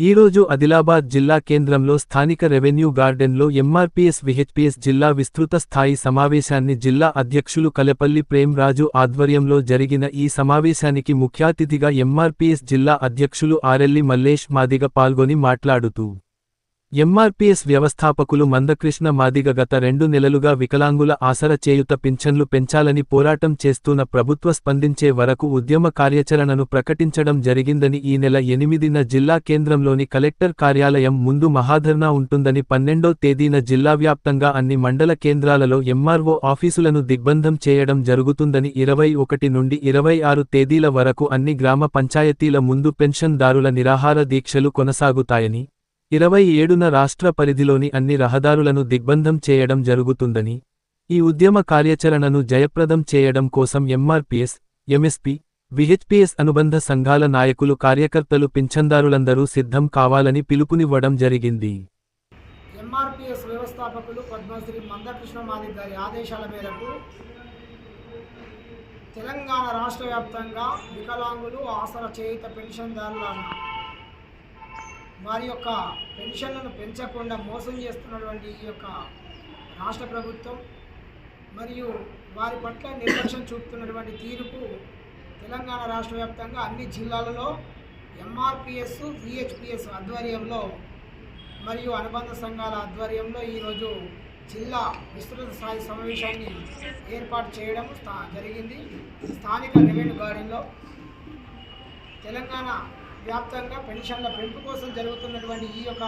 ఈరోజు ఆదిలాబాద్ జిల్లా కేంద్రంలో స్థానిక రెవెన్యూ గార్డెన్లో ఎంఆర్పీఎస్ విహెచ్పీఎస్ జిల్లా విస్తృత స్థాయి సమావేశాన్ని జిల్లా అధ్యక్షులు కలపల్లి ప్రేమ్ రాజు ఆధ్వర్యంలో జరిగిన ఈ సమావేశానికి ముఖ్యాతిథిగా ఎంఆర్పీఎస్ జిల్లా అధ్యక్షులు ఆరెల్లి మల్లేష్ మాదిగ పాల్గొని మాట్లాడుతూ ఎంఆర్పీఎస్ వ్యవస్థాపకులు మందకృష్ణ మాదిగ గత రెండు నెలలుగా వికలాంగుల ఆసర చేయుత పింఛన్లు పెంచాలని పోరాటం చేస్తున్న ప్రభుత్వ స్పందించే వరకు ఉద్యమ కార్యాచరణను ప్రకటించడం జరిగిందని ఈ నెల ఎనిమిదిన జిల్లా కేంద్రంలోని కలెక్టర్ కార్యాలయం ముందు మహాధర్నా ఉంటుందని పన్నెండో తేదీన జిల్లా వ్యాప్తంగా అన్ని మండల కేంద్రాలలో ఎంఆర్ఓ ఆఫీసులను దిగ్బంధం చేయడం జరుగుతుందని ఇరవై ఒకటి నుండి ఇరవై ఆరు తేదీల వరకు అన్ని గ్రామ పంచాయతీల ముందు పెన్షన్దారుల నిరాహార దీక్షలు కొనసాగుతాయని ఇరవై ఏడున రాష్ట్ర పరిధిలోని అన్ని రహదారులను దిగ్బంధం చేయడం జరుగుతుందని ఈ ఉద్యమ కార్యాచరణను జయప్రదం చేయడం కోసం ఎంఆర్పీఎస్ ఎంఎస్పీ విహెచ్పీఎస్ అనుబంధ సంఘాల నాయకులు కార్యకర్తలు పింఛందారులందరూ సిద్ధం కావాలని పిలుపునివ్వడం జరిగింది. ఎంఆర్పిఎస్ వ్యవస్థాపకులు పద్మశ్రీ మందకృష్ణ మాదిక్ గారి ఆదేశాల మేరకు తెలంగాణ రాష్ట్ర వ్యాప్తంగా వికలాంగులు ఆసర చేయుత పెన్షన్దారుల వారి యొక్క పెన్షన్లను పెంచకుండా మోసం చేస్తున్నటువంటి ఈ యొక్క రాష్ట్ర ప్రభుత్వం మరియు వారి పట్ల నిర్లక్ష్యం చూపుతున్నటువంటి తీరుకు తెలంగాణ రాష్ట్ర వ్యాప్తంగా అన్ని జిల్లాలలో ఎంఆర్పిఎస్ విహెచ్పిఎస్ ఆధ్వర్యంలో మరియు అనుబంధ సంఘాల ఆధ్వర్యంలో ఈరోజు జిల్లా విస్తృత స్థాయి సమావేశాన్ని ఏర్పాటు చేయడం స్థా- జరిగింది. స్థానిక రెవెన్యూ గార్డెన్లో తెలంగాణ వ్యాప్తంగా పెన్షన్ల పెంపు కోసం జరుగుతున్నటువంటి ఈ యొక్క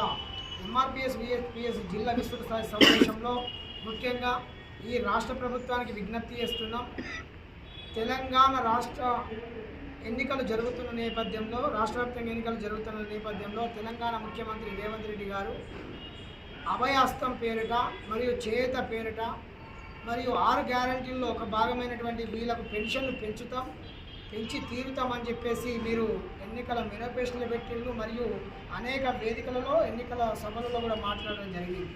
ఎంఆర్పిఎస్ విఎస్పిఎస్ జిల్లా విస్తృత స్థాయి సమావేశంలో ముఖ్యంగా ఈ రాష్ట్ర ప్రభుత్వానికి విజ్ఞప్తి చేస్తున్నాం. తెలంగాణ రాష్ట్ర ఎన్నికలు జరుగుతున్న నేపథ్యంలో రాష్ట్ర వ్యాప్తంగా ఎన్నికలు జరుగుతున్న నేపథ్యంలో తెలంగాణ ముఖ్యమంత్రి రేవంత్ రెడ్డి గారు అభయాస్తం పేరిట మరియు చేత పేరిట మరియు ఆరు గ్యారంటీల్లో ఒక భాగమైనటువంటి వీళ్ళకు పెన్షన్లు పెంచుతాం. పెంచి తీరుతామని చెప్పేసి మీరు ఎన్నికల మేనిఫెస్టోలు పెట్టిళ్ళు మరియు అనేక వేదికలలో ఎన్నికల సభలలో కూడా మాట్లాడడం జరిగింది.